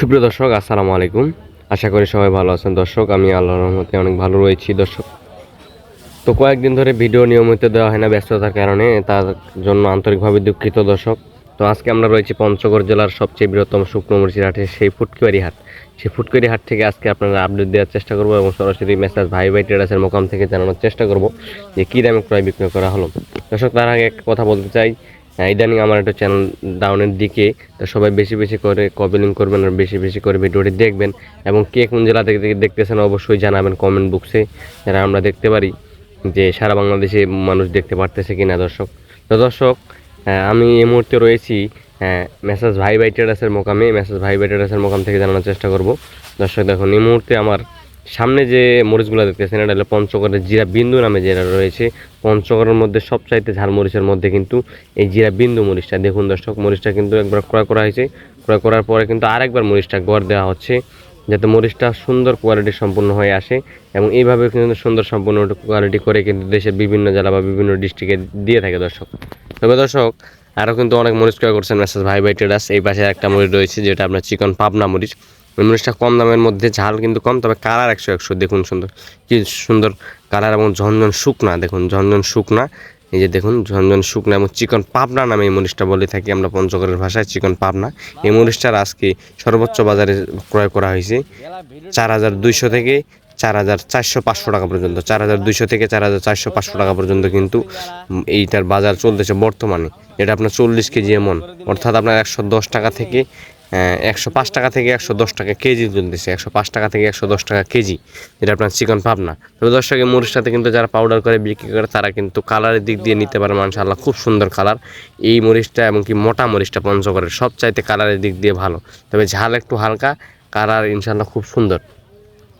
সুপ্রিয় দর্শক, আসসালামু আলাইকুম। আশা করি সবাই ভালো আছেন। দর্শক, আমি আল্লাহর রহমতে অনেক ভালো রয়েছি। দর্শক, তো কয়েকদিন ধরে ভিডিও নিয়মিত দেওয়া হয় না ব্যস্ততার কারণে, তার জন্য আন্তরিকভাবে দুঃখিত দর্শক। তো আজকে আমরা রয়েছি পঞ্চগড় জেলার সবচেয়ে বৃহত্তম শুকনো মরিচের হাটে, সেই ফুটকিবাড়ি হাট। সেই ফুটকিবাড়ি হাট থেকে আজকে আপনারা আপডেট দেওয়ার চেষ্টা করব এবং সরাসরি মেসেজ ভাই ভাই ট্রেডার্সের মোকাম থেকে জানানোর চেষ্টা করব যে কী দামে ক্রয় বিক্রয় করা হলো। দর্শক, তার আগে একটা কথা বলতে চাই। ইদানিং আমার একটা চ্যানেল ডাউনের দিকে তো সবাই বেশি বেশি করে কপিলিং করবেন আর বেশি বেশি করে ভিডিওটি দেখবেন এবং কে কোন জেলা থেকে দেখতেছেন অবশ্যই জানাবেন কমেন্ট বক্সে যারা আমরা দেখতে পারি যে সারা বাংলাদেশে মানুষ দেখতে পারতেছে কি না দর্শক। তো দর্শক হ্যাঁ, আমি এই মুহূর্তে রয়েছি মেসেজ ভাই ভাই ট্রেডার্সের মোকামে মেসেজ ভাই ভাই ট্রেডার্সের মোকাম থেকে জানানোর চেষ্টা করব। দর্শক দেখুন এই মুহূর্তে আমার সামনে যে মরিচগুলো দেখতেছেন, এটা হলো পঞ্চগড়ের জিরা বিন্দু নামে যেটা রয়েছে। পঞ্চগড়ের মধ্যে সবচাইতে ঝাল মরিচের মধ্যে কিন্তু এই জিরা বিন্দু মরিচটা। দেখুন দর্শক, মরিচটা কিন্তু একবার ক্রয় করা হয়েছে। ক্রয় করার পরে কিন্তু আরেকবার মরিচটা গড় দেওয়া হচ্ছে, যাতে মরিচটা সুন্দর কোয়ালিটি সম্পূর্ণ হয়ে আসে এবং এইভাবে কিন্তু সুন্দর সম্পূর্ণ কোয়ালিটি করে কিন্তু দেশের বিভিন্ন জেলা বা বিভিন্ন ডিস্ট্রিক্টে দিয়ে থাকে দর্শক। তবে দর্শক আরও কিন্তু অনেক মরিচ ক্রয় করছেন মেসেজ ভাই ভাই ট্রেডার্স এই পাশে একটা মরিচ রয়েছে, যেটা আপনার চিকন পাবনা মরিচ। ওই মরিচটা কম দামের মধ্যে, ঝাল কিন্তু কম, তবে কালার একশো একশো, দেখুন সুন্দর। কি সুন্দর কালার এবং ঝনঝন শুকনা, দেখুন, ঝনঝন শুকনা। এই যে দেখুন, ঝনঝন শুকনা এবং চিকন পাবনা নামে এই মরিচটা বলে থাকি আমরা পঞ্চগড়ের ভাষায়, চিকন পাবনা। এই মরিচটার আজকে সর্বোচ্চ বাজারে ক্রয় করা হয়েছে চার হাজার দুইশো থেকে চার হাজার চারশো পাঁচশো টাকা পর্যন্ত, চার হাজার দুইশো থেকে চার হাজার চারশো পাঁচশো টাকা পর্যন্ত কিন্তু এইটার বাজার চলতেছে বর্তমানে। এটা আপনার চল্লিশ কেজি এমন, অর্থাৎ আপনার একশো দশ টাকা থেকে একশো পাঁচ টাকা থেকে একশো দশ টাকা কেজি চলতেছে একশো পাঁচ টাকা থেকে একশো দশ টাকা কেজি। যেটা আপনার চিকন পাবনা। তবে দশ টাকা মরিচটাতে কিন্তু যারা পাউডার করে, বিক্রি করে, তারা কিন্তু কালারের দিক দিয়ে নিতে পারে মানশাল্লাহ খুব সুন্দর কালার এই মরিচটা এমনকি মোটা মরিচটা পঞ্চগড়ের সবচাইতে কালারের দিক দিয়ে ভালো। তবে ঝাল একটু হালকা কালার ইনশাল্লাহ খুব সুন্দর।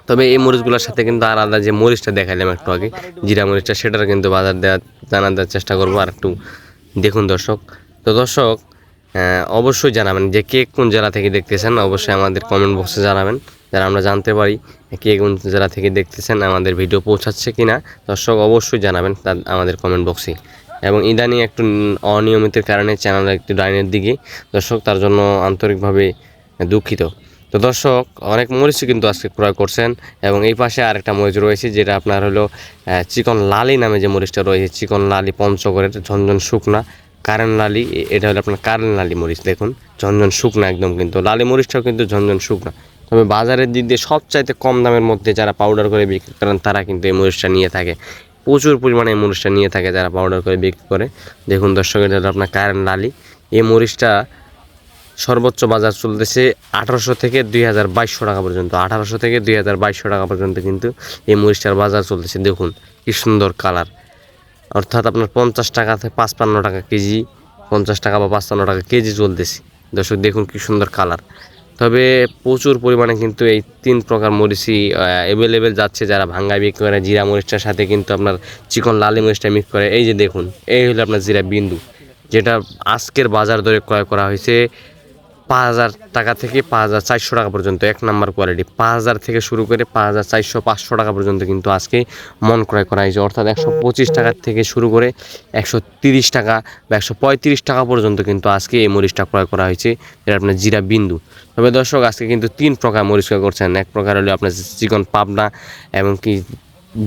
তবে এই মরিচগুলোর সাথে কিন্তু আলাদা যে মরিচটা দেখাইলাম একটু আগে, জিরা মরিচটা সেটার কিন্তু বাজার দেওয়া জানা দেওয়ার চেষ্টা করব। আর একটু দেখুন দর্শক। তো দর্শক অবশ্যই জানাবেন যে কে কোন জেলা থেকে দেখতেছেন, অবশ্যই আমাদের কমেন্ট বক্সে জানাবেন, যারা আমরা জানতে পারি কে কোন জেলা থেকে দেখতেছেন, আমাদের ভিডিও পৌঁছাচ্ছে কি না দর্শক অবশ্যই জানাবেন তার, আমাদের কমেন্ট বক্সে এবং ইদানিং একটু অনিয়মিতের কারণে চ্যানেল একটু ডাইনের দিকে, দর্শক তার জন্য আন্তরিকভাবে দুঃখিত। তো দর্শক, অনেক মরিচই কিন্তু আজকে ক্রয় করছেন, এবং এই পাশে আরেকটা মরিচ রয়েছে, যেটা আপনার হলো চিকন লালি নামে যে মরিচটা রয়েছে, চিকন লালি পঞ্চগড়ের ঝনঝন শুকনা কারেন লালি এটা হলো আপনার কারেন লালি মরিচ, দেখুন। ঝনঝন শুকনা একদম কিন্তু। লালি মরিচটাও কিন্তু ঝনঝন শুকনা। তবে বাজারের দিক দিয়ে সবচাইতে কম দামের মধ্যে যারা পাউডার করে বিক্রি করেন, তারা কিন্তু এই মরিচটা নিয়ে থাকে। প্রচুর পরিমাণে এই মরিচটা নিয়ে থাকে যারা পাউডার করে বিক্রি করে। দেখুন দর্শক, এটা হলো আপনার কারেন লালি। এই মরিচটা সর্বোচ্চ বাজার চলতেছে আঠারোশো থেকে দুই হাজার বাইশশো টাকা পর্যন্ত। আঠারোশো থেকে দুই হাজার বাইশশো টাকা পর্যন্ত কিন্তু এই মরিচটার বাজার চলতেছে। দেখুন, কি সুন্দর কালার অর্থাৎ আপনার পঞ্চাশ টাকা থেকে পাঁচপান্ন টাকা কেজি, পঞ্চাশ টাকা বা পাঁচপান্ন টাকা কেজি চলতেছে। দর্শক, দেখুন কি সুন্দর কালার। তবে প্রচুর পরিমাণে কিন্তু এই তিন প্রকার মরিচই অ্যাভেলেবেল যাচ্ছে যারা ভাঙ্গায় বিক্রি করে জিরা মরিচটার সাথে কিন্তু আপনার চিকন লালি মরিচটা মিক্স করে। এই যে দেখুন, এই হলো আপনার জিরা বিন্দু, যেটা আজকের বাজার দরে ক্রয় করা হয়েছে। পাঁচ হাজার টাকা থেকে পাঁচ হাজার চারশো টাকা পর্যন্ত, এক নাম্বার কোয়ালিটি পাঁচ হাজার থেকে শুরু করে পাঁচ হাজার চারশো, পাঁচশো টাকা পর্যন্ত কিন্তু আজকে মন ক্রয় করা হয়েছে। অর্থাৎ একশো পঁচিশ টাকা থেকে শুরু করে একশো তিরিশ টাকা বা একশো পঁয়ত্রিশ টাকা পর্যন্ত কিন্তু আজকে এই মরিচটা ক্রয় করা হয়েছে, যেটা আপনার জিরা বিন্দু। তবে দর্শক, আজকে কিন্তু তিন প্রকার মরিচ ক্রয় করছেন। এক প্রকার হলো আপনার চিকন পাবনা এবং কি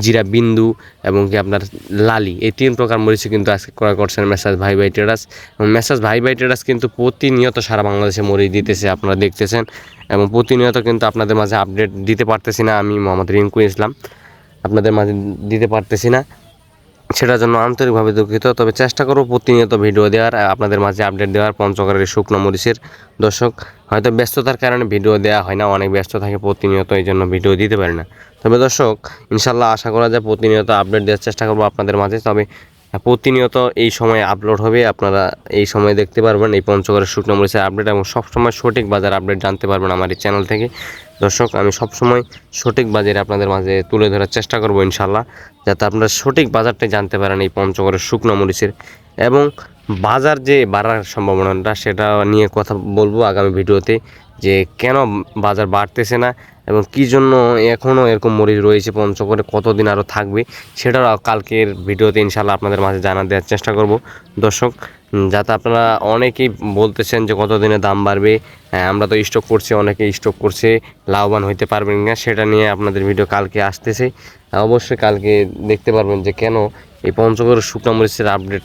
জিরা বিন্দু এবং কি আপনার লালি, এই তিন প্রকার মরিচ কিন্তু আজকে ক্রয় করছেন মেসাজ ভাই ভাই ট্রেডার্স এবং মেসাজ ভাই ভাই ট্রেডার্স কিন্তু প্রতিনিয়ত সারা বাংলাদেশে মরিচ দিতেছে, আপনারা দেখতেছেন। এবং প্রতিনিয়ত কিন্তু আপনাদের মাঝে আপডেট দিতে পারতেছি না, আমি মোহাম্মদ রিঙ্কু ইসলাম। আপনাদের মাঝে দিতে পারতেছি না। সেটার জন্য আন্তরিকভাবে দুঃখিত। তবে চেষ্টা করব প্রতিনিয়ত ভিডিও দেওয়ার আপনাদের মাঝে আপডেট দেওয়ার। পঞ্চগড়ের শুকনো মরিচের দর্শক হয়তো ব্যস্ততার কারণে ভিডিও দেওয়া হয় না, অনেক ব্যস্ত থাকে প্রতিনিয়ত, এই জন্য ভিডিও দিতে পারে না। তবে দর্শক, ইনশাল্লাহ আশা করা যায় প্রতিনিয়ত আপডেট দেওয়ার চেষ্টা করব আপনাদের মাঝে। তবে প্রতিনিয়ত এই সময় আপলোড হবে। আপনারা এই সময় দেখতে পারবেন এই পঞ্চগড়ের শুকনো মরিচের আপডেট এবং সবসময় সঠিক বাজার আপডেট জানতে পারবেন আমার এই চ্যানেল থেকে। দর্শক, আমি সবসময় সঠিক বাজারে আপনাদের মাঝে তুলে ধরার চেষ্টা করব ইনশাল্লাহ যাতে আপনারা সঠিক বাজারটাই জানতে পারেন এই পঞ্চগড়ের শুকনো মরিচের এবং বাজার যে বাড়ার সম্ভাবনাটা সেটা নিয়ে কথা বলব আগামী ভিডিওতে যে কেন বাজার বাড়তেছে না এবং কী জন্য এখনও এরকম মরিচ রয়েছে পঞ্চগড়ে কতদিন আরও থাকবে সেটাও কালকের ভিডিওতে ইনশাল্লাহ আপনাদের মাঝে জানা দেওয়ার চেষ্টা করব। দর্শক যাতে আপনারা অনেকেই বলতেছেন যে কতদিনে দাম বাড়বে হ্যাঁ, আমরা তো স্টক করছি অনেকে স্টক করছে লাভবান হইতে পারবেন না সেটা নিয়ে আপনাদের ভিডিও কালকে আসতেছে। অবশ্যই কালকে দেখতে পারবেন যে কেন এই পঞ্চগড়ের শুকনো মরিচের আপডেট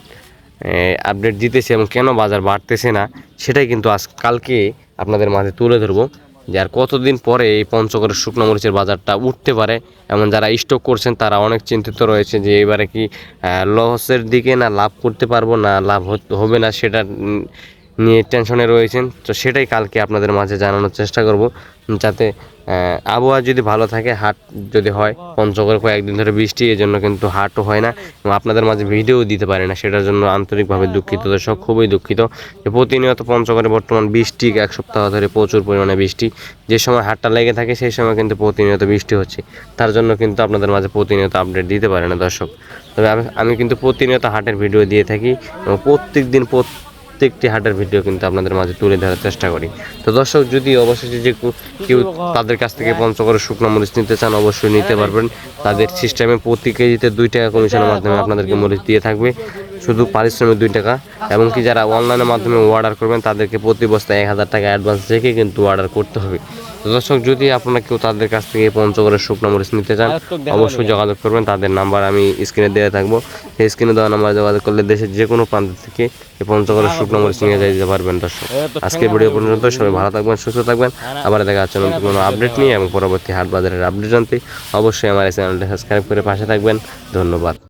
আপডেট দিতেছে এবং কেন বাজার বাড়তেছে না, সেটাই কিন্তু আজ কালকে আপনাদের মাঝে তুলে ধরবো যে আর কতদিন পরে এই পঞ্চগড়ের শুকনো মরিচের বাজারটা উঠতে পারে। এমন যারা স্টক করছেন, তারা অনেক চিন্তিত রয়েছে যে এবারে কি লসের দিকে না লাভ করতে পারব না, লাভ হবে না সেটা নিয়ে টেনশনে রয়েছেন। তো সেটাই কালকে আপনাদের মাঝে জানানোর চেষ্টা করব। যাতে আবহাওয়া যদি ভালো থাকে, হাট যদি হয়, পঞ্চগড়ে কয়েকদিন ধরে বৃষ্টি এই জন্য কিন্তু হাটও হয় না এবং আপনাদের মাঝে ভিডিও দিতে পারে না। সেটার জন্য আন্তরিকভাবে দুঃখিত। দর্শক, খুবই দুঃখিত যে প্রতিনিয়ত পঞ্চগড়ে বর্তমান বৃষ্টি, এক সপ্তাহ ধরে প্রচুর পরিমাণে বৃষ্টি। যে সময় হাটটা লেগে থাকে, সেই সময় কিন্তু প্রতিনিয়ত বৃষ্টি হচ্ছে। তার জন্য কিন্তু আপনাদের মাঝে প্রতিনিয়ত আপডেট দিতে পারে না, দর্শক। তবে আমি আমি কিন্তু প্রতিনিয়ত হাটের ভিডিও দিয়ে থাকি এবং প্রত্যেক দিন প্রত্যেকটি হাটের ভিডিও কিন্তু আপনাদের মাঝে তুলে ধরার চেষ্টা করি। তো দর্শক, যদি অবশেষে যে কেউ- তাদের কাছ থেকে পঞ্চগড়ের শুকনো মরিচ নিতে চান, অবশ্যই নিতে পারবেন। তাদের সিস্টেমে প্রতি কেজিতে দুই টাকা কমিশনের মাধ্যমে আপনাদেরকে মরিচ দিয়ে থাকবে। শুধু পারিশ্রমিক দুই টাকা এমনকি যারা অনলাইনের মাধ্যমে অর্ডার করবেন তাদেরকে প্রতি বস্তায় এক হাজার টাকা অ্যাডভান্স রেখে কিন্তু অর্ডার করতে হবে। দর্শক যদি আপনারা কেউ তাদের কাছ থেকে পঞ্চগড়ের শুকনো মরিচ নিতে চান অবশ্যই যোগাযোগ করবেন। তাদের নাম্বার আমি স্ক্রিনে দেওয়া থাকব। সেই স্ক্রিনে দেওয়া নাম্বার যোগাযোগ করলে দেশের যে কোনো প্রান্ত থেকে এই পঞ্চগড়ের শুকনো মরিচ নিয়ে যেতে পারবেন দর্শক। আজকে ভিডিও পর্যন্ত সবাই ভালো থাকবেন সুস্থ থাকবেন। আবার দেখা যাচ্ছে নতুন কোনো আপডেট নিয়ে এবং পরবর্তী হাট বাজারের আপডেট জানতে অবশ্যই আমার এই চ্যানেলটি সাবস্ক্রাইব করে পাশে থাকবেন। ধন্যবাদ।